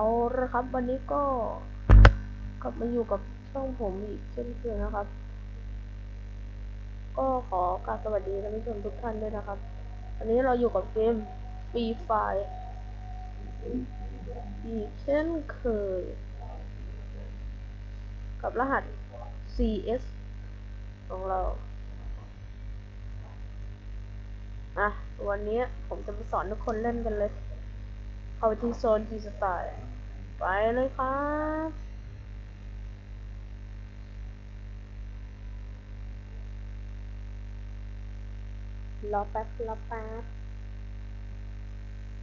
เอาละครับ วันนี้ก็กลับมาอยู่กับช่องผมอีกเช่นเคยนะครับ ก็ขอกราบสวัสดีท่านผู้ชมทุกท่านด้วยนะครับ วันนี้เราอยู่กับเกมฟรีไฟอีกเช่นเคย กับรหัส CS ของเราอะวันนี้ผมจะมาสอนทุกคนเล่นกันเลย เข้าไปที่โซนทีสไตล์ไปเลยครับรอแป๊บรอแป๊บ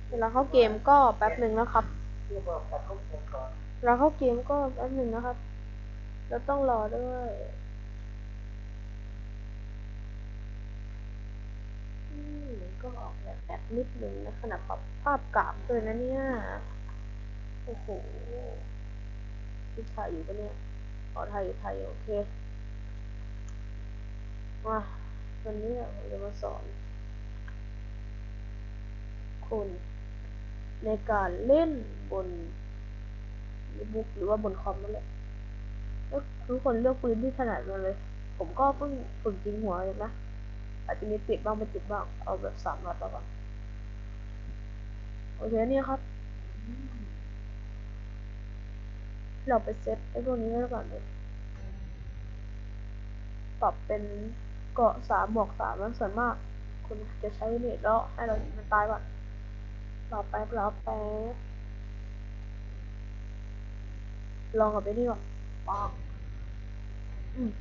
เวลาเข้าเกมก็แป๊บหนึ่งนะครับเราเข้าเกมก็แป๊บหนึ่งนะครับ เราต้องรอด้วยอื ก็ออกแบบแบบนิดนึงนะขนาดปรับภาพกราฟด้วยนะเนี่ย โอ้โหที่ถ่ายอยู่ปะเนี่ยอ๋อถ่ายอยู่ถ่ายอยู่โอเคมาวันนี้ผมจะมาสอน คุณ ในการเล่นบนบุ๊กหรือว่าบนคอมนั่นแหละก็ทุกคนเลือกปืนที่ถนัดมาเลย ผมก็เพิ่งฝึกยิงหัวเองนะ อาจจะมีปิดบ้างไม่ปิดบ้าง เอาแบบสามนัดแล้วกันโอเคนี่ครับ เราไปเซตไอ้พวกนี้ไว้ก่อนเลยปรับเป็นเกาะสามบวกสามแล้วส่วนมากคุณจะใช้เนตแล้วให้เรามันตายก่อนรอแป๊บรอแป๊บลองกับไปนี่ก่อนปังอื้อ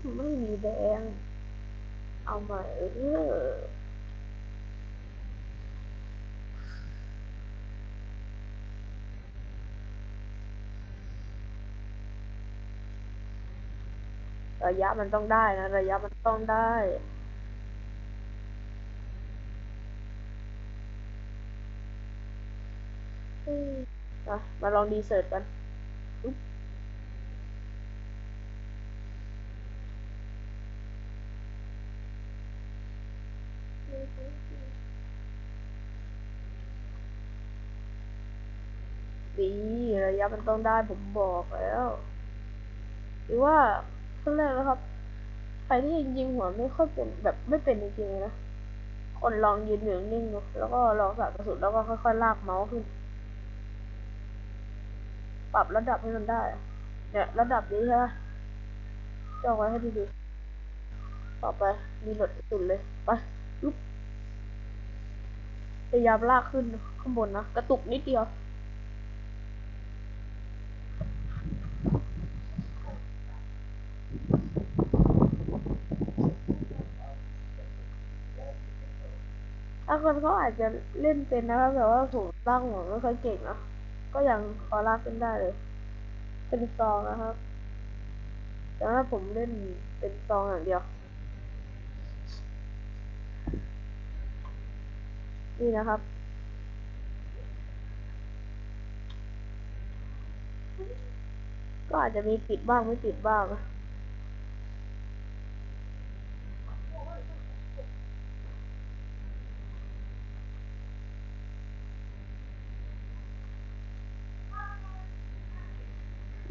หือไม่มีแดง เอาใหม่เออระยะมันต้องได้นะ ระยะมันต้องได้อะมาลองดีเซิร์ตกัน ระมันต้องได้ผมบอกแล้ว หรือว่าขั้นแรกนะครับ ใครที่ยิงหัวไม่ค่อยเป็นแบบไม่เป็นจริงๆนะ คนลองยืนอยู่นิ่งแล้วก็ลองสาดกระสุนแล้วก็ค่อยๆลากเมาส์ขึ้น ปรับระดับให้มันได้ เนี่ยระดับนี้ใช่ไหมจองไว้ให้ดีๆต่อไปมีหลดกระสุนเลย ไปลุกพยายามลากขึ้นข้างบนนะ กระตุกนิดเดียว คนเขาอาจจะเล่นเป็นนะครับแต่ว่าผมลากหัวไม่ค่อยเก่งนะก็ยังพอลากขึ้นได้เลย เป็นซองนะครับ แต่ว่าผมเล่นเป็นซองอย่างเดียว นี่นะครับก็อาจจะมีปิดบ้างไม่ปิดบ้าง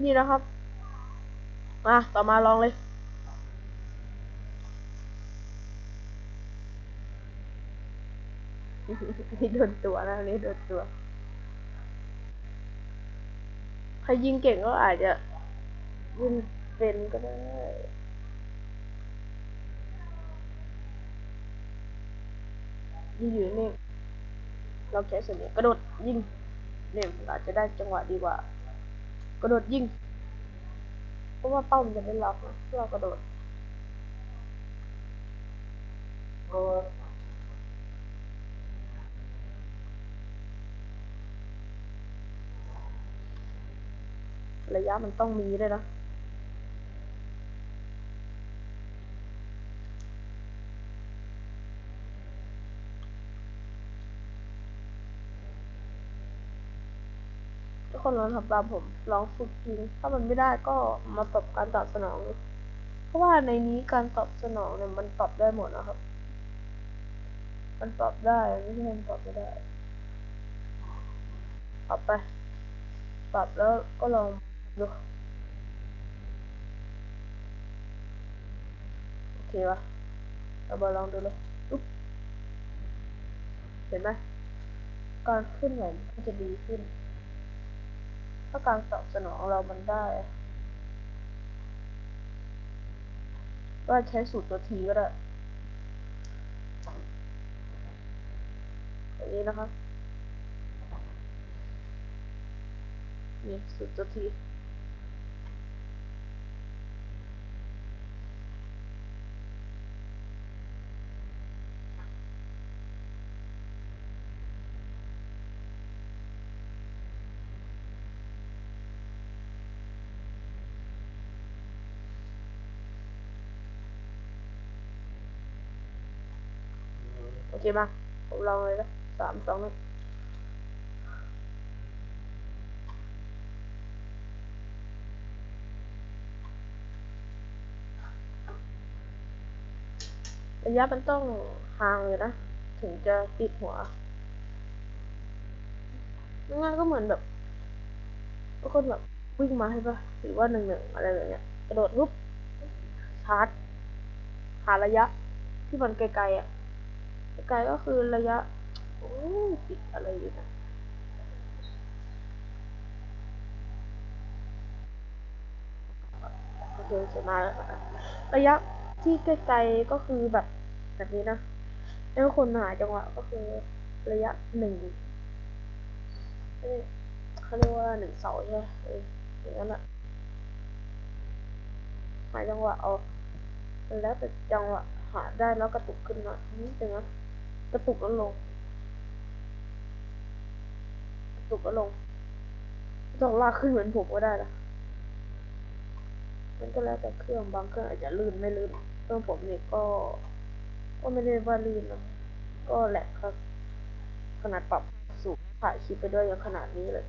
นี่นะครับ มาต่อมาลองเลย นี่โดนตัวนะนี่โดนตัว ใครยิงเก่งก็อาจจะยิงเป็นก็ได้ยิงอยู่นี่เราแค่เสนีกระโดดยิงเนี่ยอาจจะได้จังหวะดีกว่า กระโดดยิงเพราะว่าเป้ามันจะได้ล็อกนะถ้าเรากระโดดระยะมันต้องมีด้วยนะ คนลองทำตามผมลองฝึกยิง ถ้ามันไม่ได้ก็มาปรับการตอบสนอง เพราะว่าในนี้การตอบสนองเนี่ยมันปรับได้หมดนะครับ มันปรับได้ไม่ใช่มันปรับไม่ได้ปรับไป ปรับแล้วก็ลองดูโอเควะเรามาลองดูเลยเห็นไหมการขึ้นไหวมันจะดีขึ้น ถ้าการตอบสนองเรามันได้ ก็ใช้สูตรตัวทีก็ได้อย่างนี้นะครับนี่สูตรตัวที เคมาผมลองเลยนะสามสองหนึ่งระยะมันต้องห่างเลยนะ ถึงจะติดหัวง่ายก็เหมือนแบบบางคนแบบวิ่งมาใช่ปะหรือว่าหนึ่งหนึ่งอะไรแบบเนี้ยกระโดดปุ๊บชาร์จหาระยะที่มันไกลๆอะ ไกลก็คือระยะ โอ้ยติดอะไรอยู่นะโอเคเสร็จมาแล้วนะระยะที่ไกลๆก็คือแบบแบบนี้นะแล้วคนหาจังหวะก็คือระยะหนึ่งเอ้ยเขาเรียกว่าหนึ่งเสาใช่ไหมอย่างนั้นอะหาจังหวะเอาแล้วแต่จังหวะหาได้แล้วกระตุกขึ้นมานิดนึงนะ กระตุกแล้วลง กระตุกแล้วลงต้องลากขึ้นเหมือนผมก็ได้นะมันก็แล้วแต่เครื่องบางเครื่องอาจจะลื่นไม่ลื่นเครื่องผมเนี่ยก็ ก็ไม่ได้ว่าลื่นนะก็แหลกครับ ขนาดปรับสูงถ่ายคลิปไปด้วยยังขนาดนี้เลย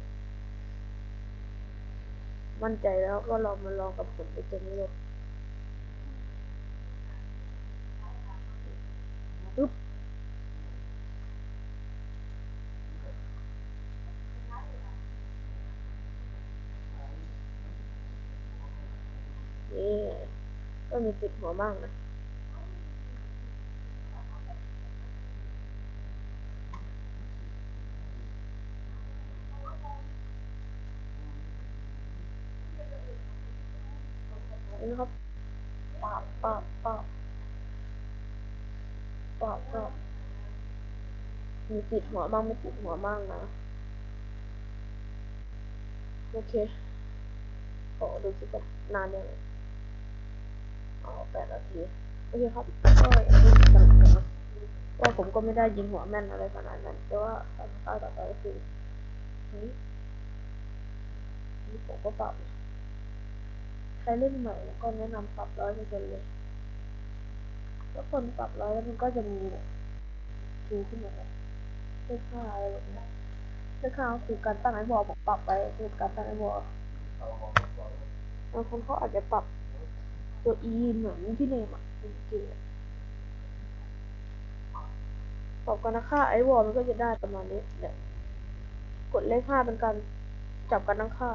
มั่นใจแล้วก็ลองมาลองกับผมไปตัวนี้เลยปึ๊บนี่ก็ มีติดหัวบ้างนะนี่นครับปาบปาบปาบปาบปาบมีติดหัวบ้างไม่ติดหัวบ้างนะ โอเคขอดูสิกันนานยัง อ๋อแปดนาทีโอเคครับก็อย่างที่สรุปนะว่าผมก็ไม่ได้ยิงหัวแม่นอะไรขนาดนั้นแต่ว่าตอนต่อไปก็คือนี่ผมก็ปรับใครเล่นใหม่ก็แนะนำปรับร้อยเปอร์เซ็นต์เลยแล้วคนปรับร้อยแล้วมันก็จะมีดูขึ้นมาแบบเลขห้าอะไรแบบนี้เลขห้าคือการตั้งไอ้บอลผมปรับไปคือการตั้งไอ้บอลบางคนเขาอาจจะปรับ ตัว e เหมือนที่เนมอะจริงๆอะปรับกันค่าไอวอลมันก็จะได้ประมาณนี้เนี่ยกดเลขห้าเป็นการจับกันตั้งค่า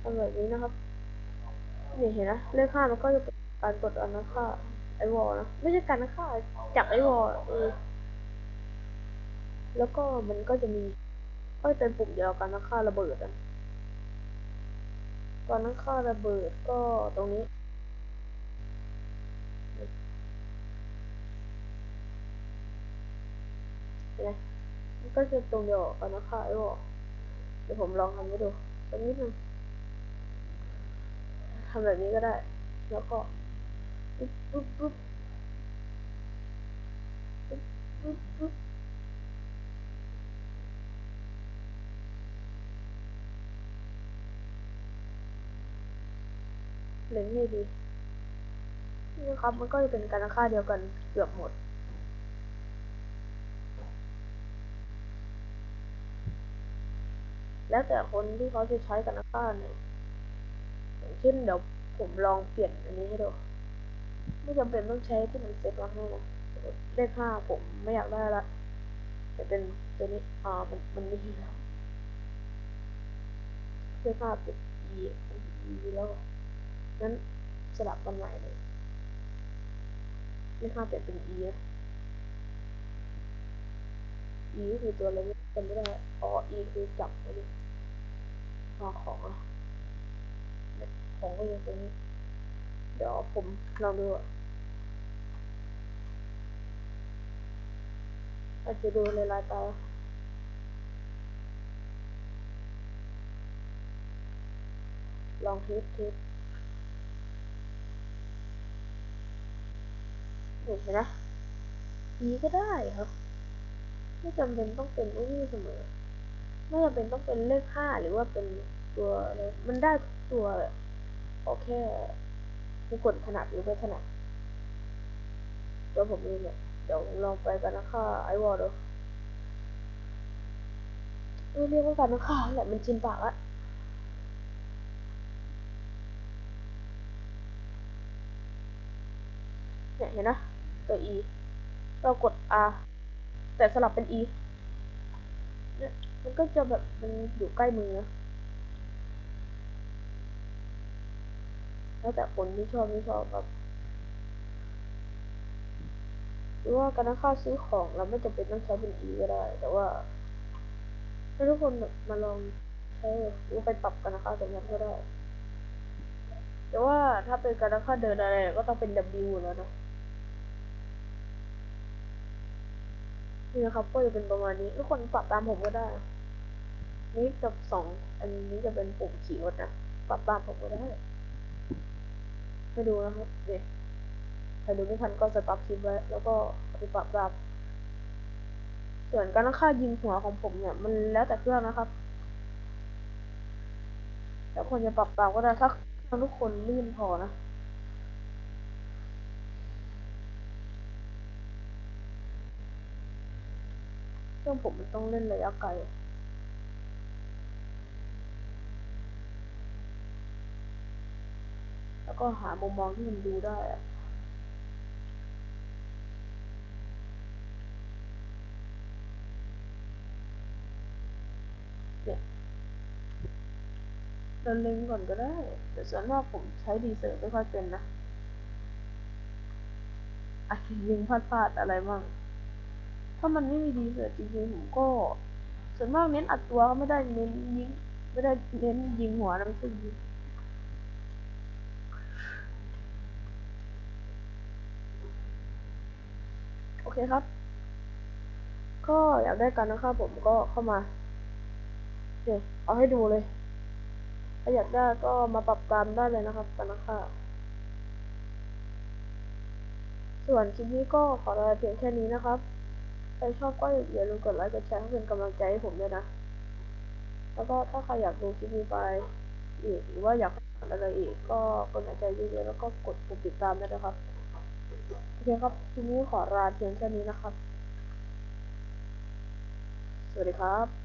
ทำแบบนี้นะครับนี่เห็นนะเลขห้ามันก็จะเป็นการกดอันนั้นค่าไอวอลนะไม่ใช่การนั้นค่าจับไอวอลเออแล้วก็มันก็จะมีก็เป็นปุ่มเดียวกันนะค่าระเบิดอะ ตอนนั้นค่าระเบิดก็ตรงนี้นไหมมันก็จะตรงเดียวกันนะค่าไอวอลเดี๋ยวผมลองทำให้ดูสักนิดนึงทำแบบนี้ก็ได้ แล้วก็ปุ๊บปุ๊บปุ๊บปุ๊บปุ๊บ ปุ๊บเล็งให้ดีนี่ครับมันก็จะเป็นการค่าเดียวกันเกือบหมด แล้วแต่คนที่เขาจะใช้กันค่าเนี่ยอย่างเช่นเดี๋ยวผมลองเปลี่ยนอันนี้ให้ดูไม่จำเป็นต้องใช้ที่มันเซ็ตมาให้นะเลขห้าผมไม่อยากได้ละจะเป็นตัวนี้อ่ามันมันไม่ดีแล้วเสื้อผ้าเป็น E E แล้ว งั้นสลับกันใหม่เลยไม่ค่าเปลี่ยนเป็น E นะ E คือตัวอะไรไม่จำไม่ได้อ๋อ E คือจับอันนี้วางของอะเนี่ยของก็ยู่ตรงนี้ เดี๋ยวผมลองดูอะอาจจะดูในลายตาลองเทสเทส เห็นไหม E ก็ได้ครับ ไม่จำเป็นต้องเป็นไอ้นี่เสมอ ไม่จำเป็นต้องเป็นเลขห้าหรือว่าเป็นตัวอะไรมันได้ทุกตัวแหละขอแค่ผู้กดถนัดหรือไม่ถนัดตัวผมเองเนี่ยเดี๋ยวลองไปกันนะค่ะไอวอลดูเออเรียกว่ากันนะค่ะแหละมันชินปากอะเนี่ยเห็นนะ ตัว E เรากด R แต่สลับเป็น E เนี่ยมันก็จะแบบมันอยู่ใกล้มือนะแล้วแต่คนที่ชอบไม่ชอบครับหรือว่าการค่าซื้อของเราไม่จำเป็นต้องใช้เป็น E ก็ได้ แต่ว่าถ้าทุกคนมาลองใช้หรือไปปรับการค่าตรงนั้นก็ได้ แต่ว่าถ้าเป็นการค่าเดินอะไรก็ต้องเป็น W แล้วนะ นี่นะครับก็จะเป็นประมาณนี้ทุกคนปรับตามผมก็ได้ นี่จะสองอันนี้จะเป็นปุ่มขี่รถนะปรับตามผมก็ได้ให้ดูนะครับเดี๋ยวใครดูไม่ทันก็สต็อปคลิปไว้แล้วก็ไปปรับตามส่วนการค่ายิงหัวของผมเนี่ย มันแล้วแต่เครื่องนะครับ แล้วคนจะปรับตามก็ได้ถ้าทุกคนลื่นพอนะ เครื่องผมมันต้องเล่นระยะไกลแล้วก็หามุมมองที่มันดูได้เนี่ยเราเล็งก่อนก็ได้ แต่ส่วนมากผมใช้ดีเซลไม่ค่อยเป็นนะอาจจะยิงพลาดๆอะไรบ้าง ถ้ามันไม่มีดีเซลจริงๆผมก็ ส่วนมากเน้นอัดตัวก็ไม่ได้เน้นยิงไม่ได้เน้นยิงหัวนะไม่ใช่ยิงโอเคครับ ก็อยากได้กันนะครับผมก็เข้ามาเนี่ยเอาให้ดูเลย ถ้าอยากได้ก็มาปรับตามได้เลยนะครับกันนะคะส่วนคลิปนี้ก็ขอลาเพียงแค่นี้นะครับ ใครชอบก็อย่าลืมกดไลค์กดแชร์เพื่อเป็นกำลังใจให้ผมด้วยนะ แล้วก็ถ้าใครอยากดูคลิปนี้ไปอีกหรือว่าอยากอะไรอีกก็กดหัวใจเยอะๆแล้วก็กดปุ่มติดตามด้วยนะครับโอเคครับคลิปนี้ขอลาเพียงแค่นี้นะครับ สวัสดีครับ